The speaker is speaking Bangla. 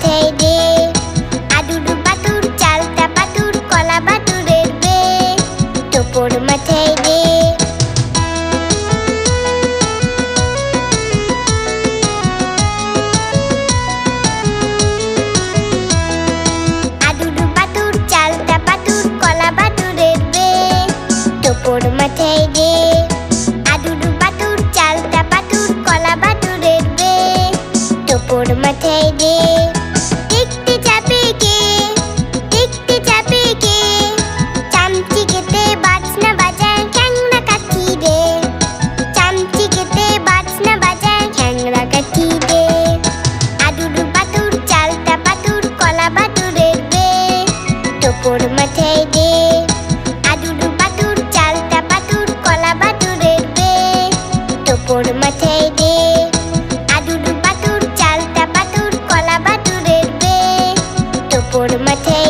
মাথায় রে আদুর বাতুর চালতা বাতুর কলা বাতুরের বে টোপর মাথায় রে আদুর বাতুর চালতা বাতুর কলা বাতুরের বে টোপর মাথায় রে মাথায় দে কাপড় মাথায় দে। আদুরু বাতুর চালতা বাতুর কলা বাতুরের বে টোপর মাথায় দে। আদুরু বাতুর চালতা বাতুর কলা বাতুরের বে মাথায়